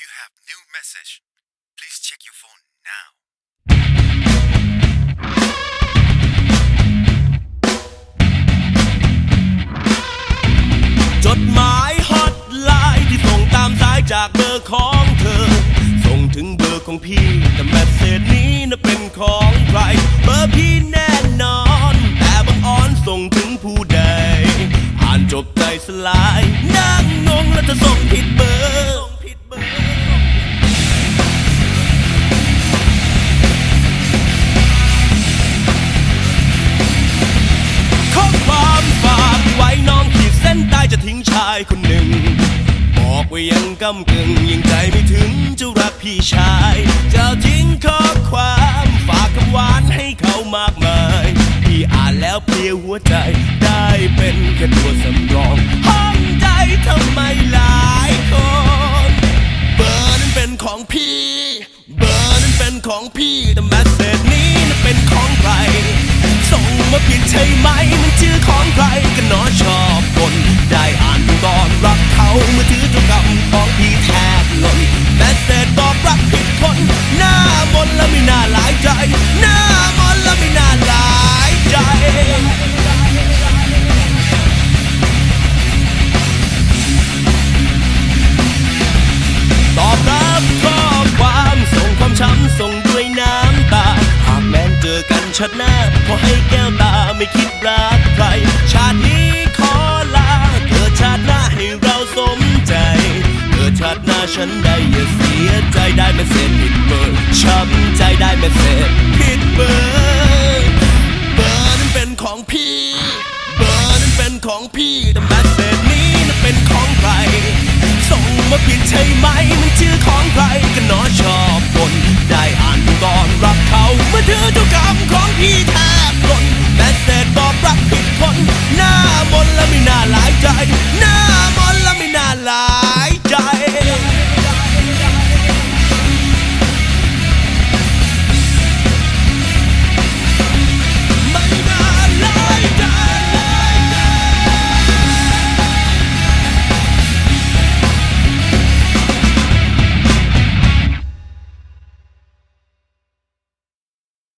You have new message. Please check your phone now. จดหมายฮอตไลน์ที่ส่งตามสายจากเบอร์ของเธอ ส่งถึงเบอร์ของพี่ แต่แมสเซจนี้นะเป็นของใคร เบอร์พี่แน่นอน แต่บังออนส่งถึงผู้ใด อ่านจบใจสลายนั่งงงแล้วจะส่งายคนหนึ่ง บอกว่ายังกำกึ่งยังใจไม่ถึงจะรักพี่ชายจะทิ้งข้อความฝากคำหวานให้เขามากมายพี่อ่านแล้วเพลียหัวใจได้เป็นแค่ตัวสำรองห้องใจทำไมหลายคนเบอร์นั้นเป็นของพี่ เบอร์นั้นเป็นของพี่แต่แมสเซจนี้นั้นเป็นของใคร ส่งมาผิดใช่ไหม มันชื่อของใครก็น้อชอบคนได้อ่านตอน ชาติหน้าขอให้แก้วตาไม่คิดรักใคร ชาตินี้ขอลา เกิดชาติหน้าให้เราสมใจ เกิดชาติหน้าฉันได้อย่าเสียใจได้ไม่เสร็จผิดเบอร์ช้ำใจได้ไม่เสร็จผิดเบอร์เบอร์นั้นเป็นของพี่ เบอร์นั้นเป็นของพี่แต่แมสเซจนี้นั้นเป็นของใครส่งมาผิดใช่ไหมมันชื่อของใคร